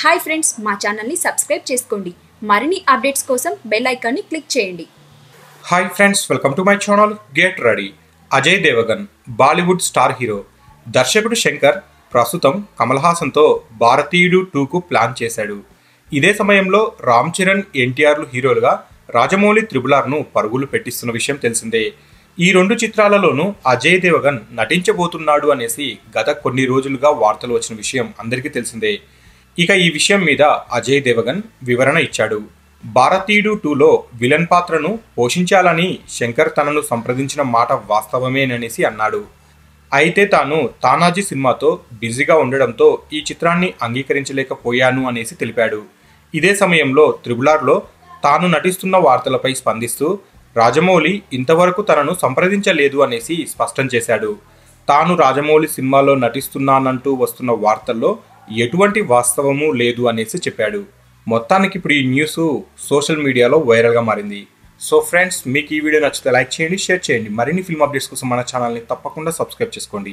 Hi friends మా ఛానల్ని subscribe చేసుకోండి. మరిన్ని అప్డేట్స్ కోసం బెల్ ఐకాన్ని క్లిక్ చేయండి. Hi friends welcome to my channel get ready. Ajay Devgan Bollywood star hero. దర్శకుడు శంకర్ ప్రస్తుతం కమల్ హాసన్తో భారతీయుడు టూకు ప్లాన్ చేశాడు. ఇదే సమయంలో రామ్ చరణ్ ఎన్టీఆర్లు హీరోలుగా రాజమౌళి త్రిబులార్ను పరుగులు పెట్టిస్తున్న విషయం తెలిసిందే. ఈ రెండు చిత్రాలలోనూ అజయ్ దేవగన్ నటించబోతున్నాడు అనేసి గత కొన్ని రోజులుగా వార్తలు వచ్చిన విషయం అందరికీ తెలిసిందే. ఇక ఈ విషయం మీద అజయ్ దేవగన్ వివరణ ఇచ్చాడు. భారతీయుడు టూలో విలన్ పాత్రను పోషించాలని శంకర్ తనను సంప్రదించిన మాట వాస్తవమేననేసి అన్నాడు. అయితే తాను తానాజీ సినిమాతో బిజీగా ఉండడంతో ఈ చిత్రాన్ని అంగీకరించలేకపోయాను అనేసి తెలిపాడు. ఇదే సమయంలో త్రిబులార్లో తాను నటిస్తున్న వార్తలపై స్పందిస్తూ రాజమౌళి ఇంతవరకు తనను సంప్రదించలేదు అనేసి స్పష్టం చేశాడు. తాను రాజమౌళి సినిమాలో నటిస్తున్నానంటూ వస్తున్న వార్తల్లో ఎటువంటి వాస్తవము లేదు అనేసి చెప్పాడు. మొత్తానికి ఇప్పుడు ఈ న్యూస్ సోషల్ మీడియాలో వైరల్గా మారింది. సో ఫ్రెండ్స్ మీకు ఈ వీడియో నచ్చితే లైక్ చేయండి షేర్ చేయండి. మరిన్ని ఫిల్మ్ అప్డేట్స్ కోసం మన ఛానల్ని తప్పకుండా సబ్స్క్రైబ్ చేసుకోండి.